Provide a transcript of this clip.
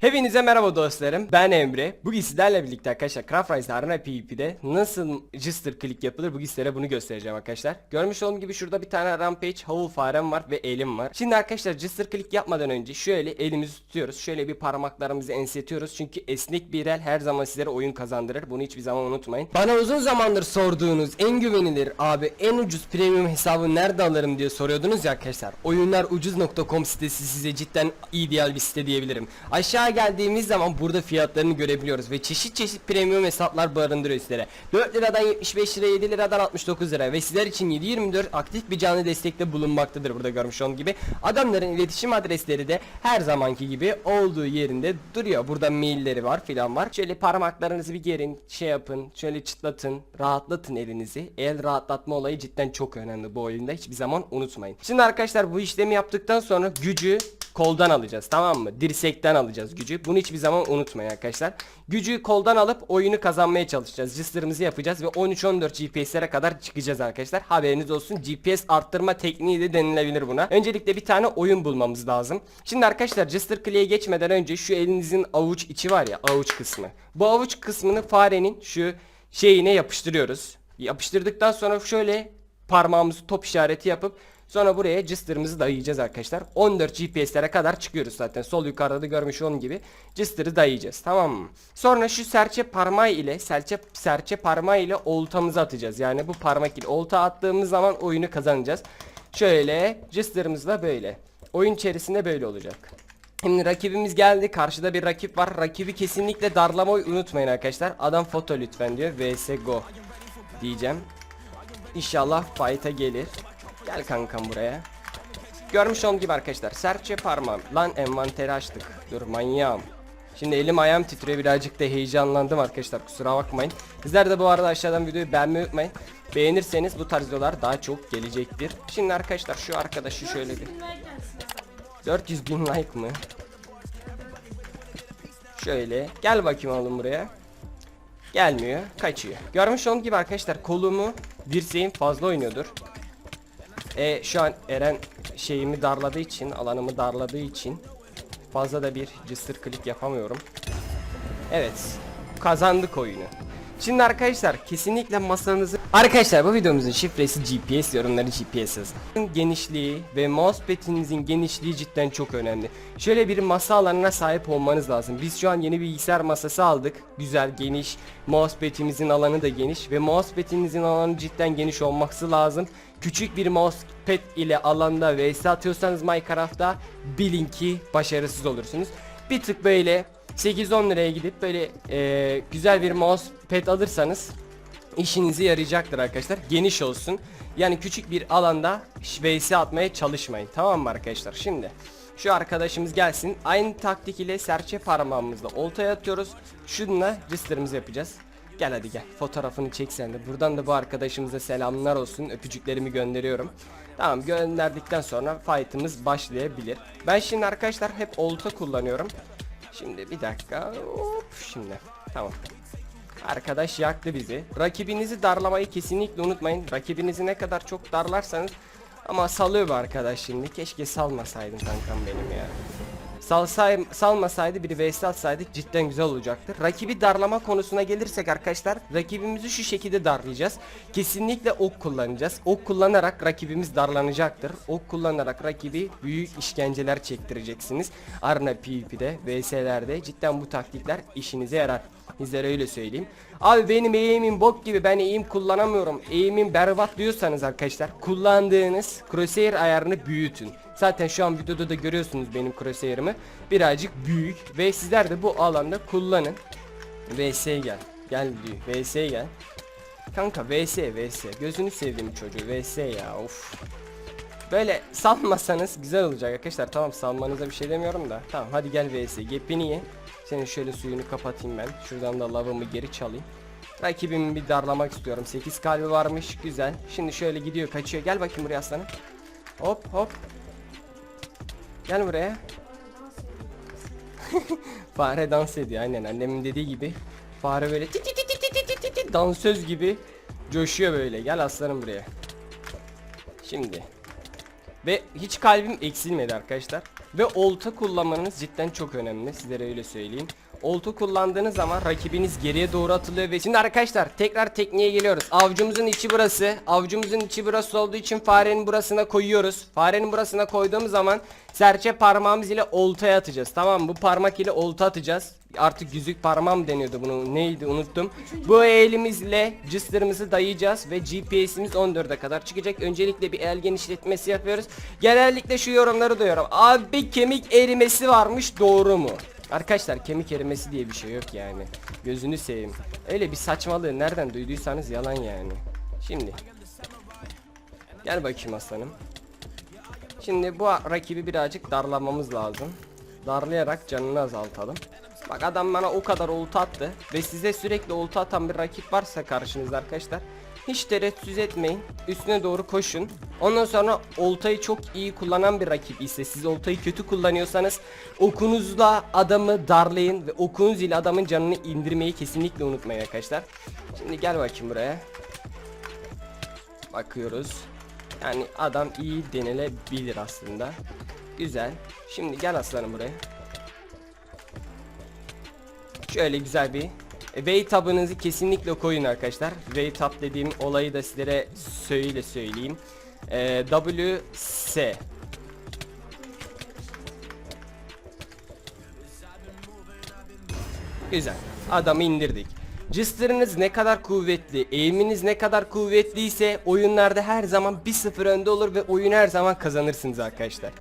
Hepinize merhaba dostlarım. Ben Emre. Bugün sizlerle birlikte arkadaşlar Craft Rise Arena PvP'de nasıl Register click yapılır bugün sizlere bunu göstereceğim arkadaşlar. Görmüş olduğum gibi şurada bir tane Rampage Howl farem var ve elim var. Şimdi arkadaşlar Register click yapmadan önce şöyle elimizi tutuyoruz. Şöyle bir parmaklarımızı ensetiyoruz. Çünkü esnek bir el her zaman sizlere oyun kazandırır. Bunu hiçbir zaman unutmayın. Bana uzun zamandır sorduğunuz en güvenilir abi en ucuz premium hesabı nerede alırım diye soruyordunuz ya arkadaşlar. Oyunlarucuz.com sitesi size cidden ideal bir site diyebilirim. Aşağı geldiğimiz zaman burada fiyatlarını görebiliyoruz ve çeşit çeşit premium hesaplar barındırıyor sizlere. 4 liradan 75 lira 7 liradan 69 lira ve sizler için 7-24 aktif bir canlı destekte bulunmaktadır burada görmüş olduğunuz gibi. Adamların iletişim adresleri de her zamanki gibi olduğu yerinde duruyor. Burada mailleri var filan var. Şöyle parmaklarınızı bir gerin şey yapın şöyle çıtlatın rahatlatın elinizi. El rahatlatma olayı cidden çok önemli bu oyunda hiçbir zaman unutmayın. Şimdi arkadaşlar bu işlemi yaptıktan sonra gücü koldan alacağız tamam mı? Dirsekten alacağız gücü. Bunu hiçbir zaman unutmayın arkadaşlar. Gücü koldan alıp oyunu kazanmaya çalışacağız. Cısırımızı yapacağız ve 13-14 GPS'lere kadar çıkacağız arkadaşlar. Haberiniz olsun. GPS arttırma tekniği de denilebilir buna. Öncelikle bir tane oyun bulmamız lazım. Şimdi arkadaşlar Jester Clay'e geçmeden önce şu elinizin avuç içi var ya avuç kısmı. Bu avuç kısmını farenin şu şeyine yapıştırıyoruz. Yapıştırdıktan sonra şöyle parmağımızı top işareti yapıp Sonra buraya cıstırımızı dayayacağız arkadaşlar. 14 GPS'lere kadar çıkıyoruz zaten. Sol yukarıda da görmüş onun gibi cıstırı dayayacağız. Tamam mı? Sonra şu serçe parmağı ile serçe serçe parmağı ile oltamızı atacağız. Yani bu parmak ile olta attığımız zaman oyunu kazanacağız. Şöyle cıstırımızla böyle. Oyun içerisinde böyle olacak. Şimdi rakibimiz geldi. Karşıda bir rakip var. Rakibi kesinlikle darlamayı unutmayın arkadaşlar. Adam foto lütfen diyor. vs go diyeceğim. İnşallah fight'a gelir. Gel kankam buraya. Görmüş olduğunuz gibi arkadaşlar serçe parmağım. Lan envanteri açtık. Dur manyağım. Şimdi elim ayağım titriyor birazcık da heyecanlandım arkadaşlar kusura bakmayın. Sizler de bu arada aşağıdan videoyu beğenmeyi unutmayın. Beğenirseniz bu tarz videolar daha çok gelecektir. Şimdi arkadaşlar şu arkadaşı şöyle bir 400 bin like mı? Şöyle gel bakayım oğlum buraya. Gelmiyor kaçıyor. Görmüş olduğunuz gibi arkadaşlar kolumu dirseğim fazla oynuyordur. E şu an Eren şeyimi darladığı için, alanımı darladığı için fazla da bir cısır klik yapamıyorum. Evet, kazandık oyunu. Şimdi arkadaşlar kesinlikle masanızı Arkadaşlar bu videomuzun şifresi GPS yorumları GPS yazın. Genişliği ve mousepad'inizin genişliği cidden çok önemli. Şöyle bir masa alanına sahip olmanız lazım. Biz şu an yeni bir bilgisayar masası aldık. Güzel, geniş. Mousepad'imizin alanı da geniş ve mousepad'inizin alanı cidden geniş olması lazım. Küçük bir mousepad ile alanda vs atıyorsanız Minecraft'ta bilin ki başarısız olursunuz. Bir tık böyle 8-10 liraya gidip böyle e, güzel bir mousepad alırsanız işinize yarayacaktır arkadaşlar. Geniş olsun. Yani küçük bir alanda vs atmaya çalışmayın. Tamam mı arkadaşlar? Şimdi şu arkadaşımız gelsin. Aynı taktik ile serçe parmağımızla oltaya atıyoruz. Şununla risklerimizi yapacağız. Gel hadi gel. Fotoğrafını çek sen de. Buradan da bu arkadaşımıza selamlar olsun. Öpücüklerimi gönderiyorum. Tamam gönderdikten sonra fight'ımız başlayabilir. Ben şimdi arkadaşlar hep olta kullanıyorum. Şimdi bir dakika. Hop şimdi. Tamam. Arkadaş yaktı bizi. Rakibinizi darlamayı kesinlikle unutmayın. Rakibinizi ne kadar çok darlarsanız ama salıyor bu arkadaş şimdi. Keşke salmasaydın kankam benim ya. Salsay, salmasaydı biri vs atsaydı cidden güzel olacaktır. Rakibi darlama konusuna gelirsek arkadaşlar rakibimizi şu şekilde darlayacağız. Kesinlikle ok kullanacağız. Ok kullanarak rakibimiz darlanacaktır. Ok kullanarak rakibi büyük işkenceler çektireceksiniz. Arna PvP'de, vs'lerde cidden bu taktikler işinize yarar. Sizlere öyle söyleyeyim. Abi benim eğimim bok gibi ben eğim kullanamıyorum. Eğimim berbat diyorsanız arkadaşlar kullandığınız crosshair ayarını büyütün. Zaten şu an videoda da görüyorsunuz benim crosshair'ımı. Birazcık büyük ve sizler de bu alanda kullanın. VS gel. Gel diyor. VS gel. Kanka VS VS. Gözünü sevdiğim çocuğu VS ya of. Böyle salmasanız güzel olacak arkadaşlar. Tamam salmanıza bir şey demiyorum da. Tamam hadi gel VS. Gepini ye. Senin şöyle suyunu kapatayım ben. Şuradan da lavımı geri çalayım. Rakibimi bir darlamak istiyorum. 8 kalbi varmış. Güzel. Şimdi şöyle gidiyor kaçıyor. Gel bakayım buraya aslanım. Hop hop. Gel buraya. fare dans ediyor aynen annemin dediği gibi. Fare böyle tit tit tit tit tit tit tit dansöz gibi coşuyor böyle. Gel aslanım buraya. Şimdi. Ve hiç kalbim eksilmedi arkadaşlar. Ve olta kullanmanız cidden çok önemli. Sizlere öyle söyleyeyim. Olta kullandığınız zaman rakibiniz geriye doğru atılıyor ve şimdi arkadaşlar tekrar tekniğe geliyoruz. Avcumuzun içi burası. Avcumuzun içi burası olduğu için farenin burasına koyuyoruz. Farenin burasına koyduğumuz zaman serçe parmağımız ile oltaya atacağız. Tamam mı? Bu parmak ile olta atacağız. Artık yüzük parmağım deniyordu bunu. Neydi unuttum. Bu elimizle cıslarımızı dayayacağız ve GPS'imiz 14'e kadar çıkacak. Öncelikle bir el genişletmesi yapıyoruz. Genellikle şu yorumları duyuyorum. Abi kemik erimesi varmış doğru mu? Arkadaşlar kemik erimesi diye bir şey yok yani. Gözünü seveyim. Öyle bir saçmalığı nereden duyduysanız yalan yani. Şimdi. Gel bakayım aslanım. Şimdi bu rakibi birazcık darlamamız lazım. Darlayarak canını azaltalım. Bak adam bana o kadar olta attı ve size sürekli olta atan bir rakip varsa karşınızda arkadaşlar hiç tereddüt etmeyin. Üstüne doğru koşun. Ondan sonra oltayı çok iyi kullanan bir rakip ise siz oltayı kötü kullanıyorsanız okunuzla adamı darlayın ve okunuz ile adamın canını indirmeyi kesinlikle unutmayın arkadaşlar. Şimdi gel bakayım buraya. Bakıyoruz. Yani adam iyi denilebilir aslında. Güzel. Şimdi gel aslanım buraya. Şöyle güzel bir Way tabınızı kesinlikle koyun arkadaşlar. Way tab dediğim olayı da sizlere söyle söyleyeyim. Ee, WS Güzel. Adamı indirdik. Cıstırınız ne kadar kuvvetli, eğiminiz ne kadar kuvvetliyse oyunlarda her zaman 1-0 önde olur ve oyun her zaman kazanırsınız arkadaşlar.